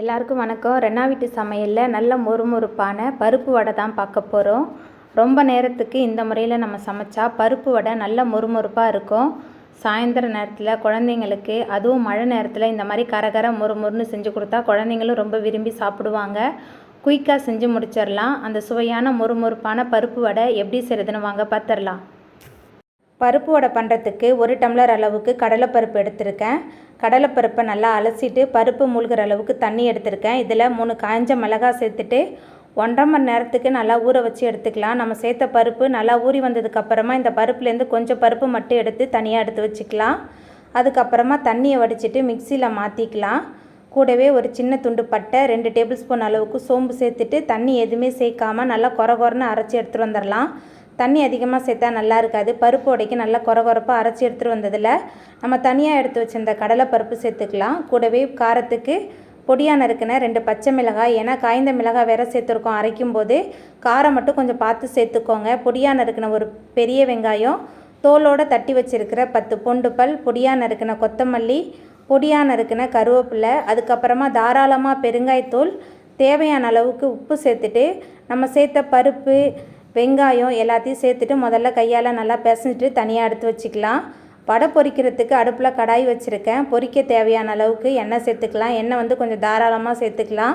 எல்லாருக்கும் வணக்கம். ரெண்டா வீட்டு சமையலில் நல்ல மொறுமொறுப்பான பருப்பு வடை தான் பார்க்க போகிறோம் ரொம்ப நேரத்துக்கு இந்த முறையில் நம்ம சமைச்சா பருப்பு வடை நல்ல மொறுமொறுப்பாக இருக்கும். சாயந்தர நேரத்தில் குழந்தைங்களுக்கு அதுவும் மழை நேரத்தில் இந்த மாதிரி கரகர மொறுமொறுன்னு செஞ்சு கொடுத்தா குழந்தைங்களும் ரொம்ப விரும்பி சாப்பிடுவாங்க. குயிக்காக செஞ்சு முடிச்சிடலாம் அந்த சுவையான மொறுமொறுப்பான பருப்பு வடை எப்படி செய்கிறதுன்னு வாங்க பார்த்துடலாம் பருப்பு வடை பண்ணுறதுக்கு ஒரு டம்ளர் அளவுக்கு கடலைப்பருப்பு எடுத்திருக்கேன். கடலைப்பருப்பை நல்லா அலசிட்டு பருப்பு மூழ்கிற அளவுக்கு தண்ணி எடுத்திருக்கேன். இதில் மூணு காய்ஞ்ச மிளகாய் சேர்த்துட்டு ஒன்றரை மணி நேரத்துக்கு நல்லா ஊற வச்சு எடுத்துக்கலாம். நம்ம சேர்த்த பருப்பு நல்லா ஊறி வந்ததுக்கப்புறமா இந்த பருப்புலேருந்து கொஞ்சம் பருப்பு மட்டும் எடுத்து தனியாக எடுத்து வச்சுக்கலாம். அதுக்கப்புறமா தண்ணியை வடிச்சிட்டு மிக்சியில் மாற்றிக்கலாம் கூடவே ஒரு சின்ன துண்டு பட்டை ரெண்டு டேபிள் ஸ்பூன் அளவுக்கு சோம்பு சேர்த்துட்டு தண்ணி எதுவுமே சேர்க்காம நல்லா கொர கொரன்னு அரைச்சி எடுத்துகிட்டு வந்துடலாம். தண்ணி அதிகமாக சேர்த்தா நல்லா இருக்காது. பருப்பு உடைக்க நல்லா கொர கொரப்பாக அரைச்சி எடுத்துகிட்டு வந்ததில் நம்ம தனியாக எடுத்து வச்சிருந்த கடலை பருப்பு சேர்த்துக்கலாம். கூடவே காரத்துக்கு பொடியாக நறுக்கின ரெண்டு பச்சை மிளகாய் ஏன்னா காய்ந்த மிளகாய் வேற சேர்த்துருக்கோம். அரைக்கும் போது காரம் மட்டும் கொஞ்சம் பார்த்து சேர்த்துக்கோங்க. பொடியாக நறுக்கின ஒரு பெரிய வெங்காயம் தோலோடு தட்டி வச்சிருக்கிற பத்து பூண்டு பல் பொடியாக நறுக்கின கொத்தமல்லி பொடியாக நறுக்கின கருவேப்பிலை அதுக்கப்புறமா தாராளமாக பெருங்காயத்தூள் தேவையான அளவுக்கு உப்பு சேர்த்துட்டு நம்ம சேர்த்த பருப்பு வெங்காயம் எல்லாத்தையும் சேர்த்துட்டு முதல்ல கையால் நல்லா பிசைஞ்சிட்டு தனியாக எடுத்து வச்சுக்கலாம். வடை பொரிக்கிறதுக்கு அடுப்பில் கடாய் வச்சுருக்கேன். பொரிக்க தேவையான அளவுக்கு எண்ணெய் சேர்த்துக்கலாம். எண்ணெய் வந்து கொஞ்சம் தாராளமாக சேர்த்துக்கலாம்.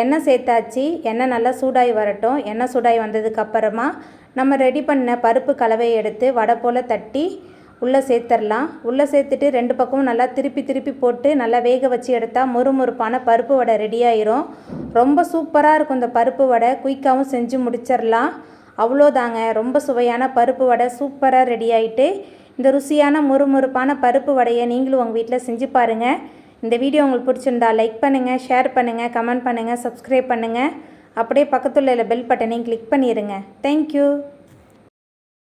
எண்ணெய் சேர்த்தாச்சு. எண்ணெய் நல்லா சூடாகி வரட்டும். எண்ணெய் சூடாகி வந்ததுக்கப்புறமா நம்ம ரெடி பண்ண பருப்பு கலவையை எடுத்து வடை போல் தட்டி உள்ளே சேர்த்துடலாம் உள்ளே சேர்த்துட்டு ரெண்டு பக்கமும் நல்லா திருப்பி திருப்பி போட்டு நல்லா வேக வச்சு எடுத்தால் முறுமுறுப்பான பருப்பு வடை ரெடி ஆயிரும். ரொம்ப சூப்பராக இருக்கும் இந்த பருப்பு வடை. குயிக்காகவும் செஞ்சு முடிச்சிடலாம் அவ்வளோதாங்க. ரொம்ப சுவையான பருப்பு வடை சூப்பராக ரெடி ஆகிட்டு இந்த ருசியான முறுமுறுப்பான பருப்பு வடையை நீங்களும் உங்கள் வீட்டில் செஞ்சு பாருங்கள் இந்த வீடியோ உங்களுக்கு பிடிச்சிருந்தா லைக் பண்ணுங்கள் ஷேர் பண்ணுங்கள் கமெண்ட் பண்ணுங்கள் சப்ஸ்கிரைப் பண்ணுங்கள் அப்படியே பக்கத்தில் உள்ள பெல் பட்டனையும் கிளிக் பண்ணிடுங்க தேங்க்யூ